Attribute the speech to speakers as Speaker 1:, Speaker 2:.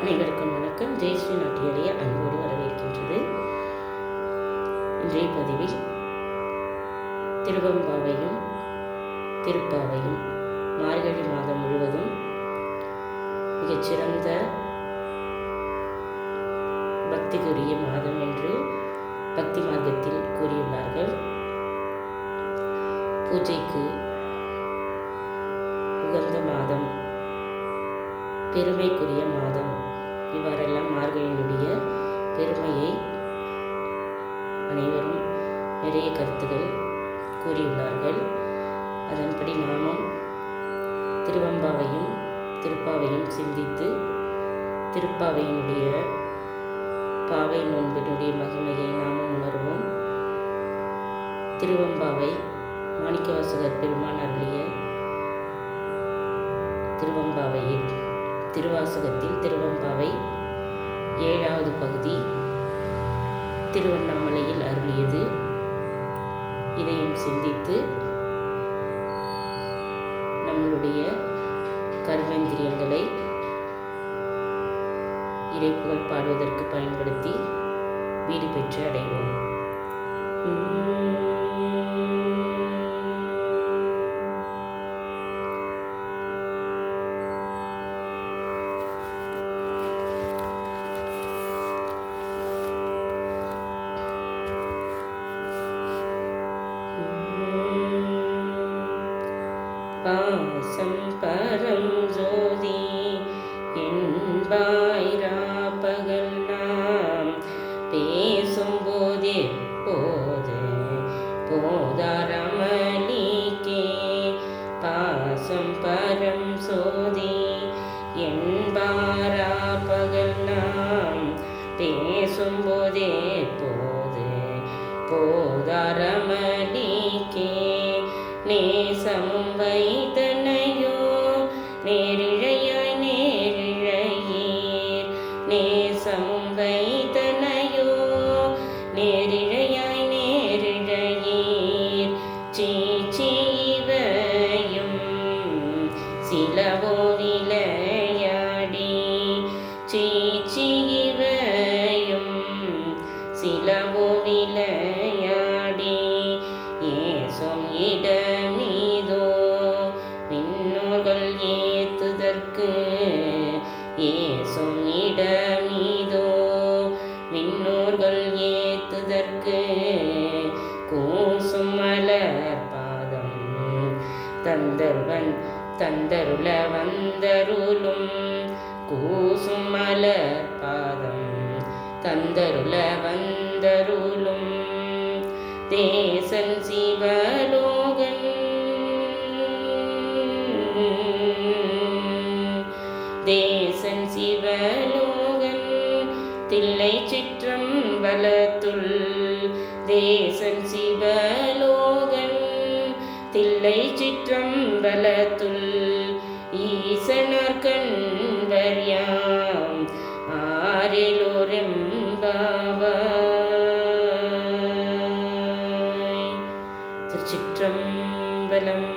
Speaker 1: அனைவருக்கும் வணக்கம். ஜெயஸ்ரீ நாட்டியடைய அன்போடு வரவேற்கின்றது. இன்றைய பதிவில் திருவம்பாவையும் திருப்பாவையும் மார்கழி மாதம் முழுவதும் மிகச்சிறந்த பக்திக்குரிய மாதம் என்று பக்தி மார்க்கத்தில் கூறியுள்ளார்கள். பூஜைக்கு உகந்த மாதம் பெருமைக்குரிய மாதம். இவ்வாறெல்லாம் மார்கழியினுடைய பெருமையை அனைவரும் நிறைய கருத்துகள் கூறியுள்ளார்கள். அதன்படி நாமும் திருவம்பாவையும் திருப்பாவையும் சிந்தித்து திருப்பாவையினுடைய பாவை நோன்பினுடைய மகிமையை நாமும் உணர்வோம். திருவம்பாவை மாணிக்கவாசகர் பெருமான் அருளிய திருவம்பாவையில் திருவாசகத்தில் திருவம்பாவை ஏழாவது பகுதி திருவண்ணாமலையில் அருளியது. இதையும் சிந்தித்து நம்மளுடைய கர்மேந்திரியங்களை இறைப்புகள் பாடுவதற்கு பயன்படுத்தி வீடு பெற்று அடைவோம். பாசம் பரம் ஜோதி என்பாயிரா பகல் நாம் பேசும் போதே போது போதாரமலிக்கே பாசம் பரம் சோதி என்பாரா பகல் நாம் பேசும் போதே போது போதாரமலிக்கே நேசமும் வைத்தனையோ நேரிழையாய் நேரிழையீர் நேசமும் வைத்தனையோ நேரிழையாய் நேரிழையீர். சீச்சீவையும் சிலவோ விளையாடி சீச்சீவையும் சிலவோ விளையாடி தந்தர்வன் தந்தருள வந்தருளும் கூசுமல பாதம் தந்தருள வந்தருளும் தேசன் சிவலோகன் தேசன் சிவலோகன் தில்லை சிற்றம் வலத்துள் தேசன் சிவ தில்லை சிற்றம்பலத்துள் ஈசனார் கண்வர் யாம் ஆரிலோரெம்பாவாய் திருச்சிற்றம்பலம்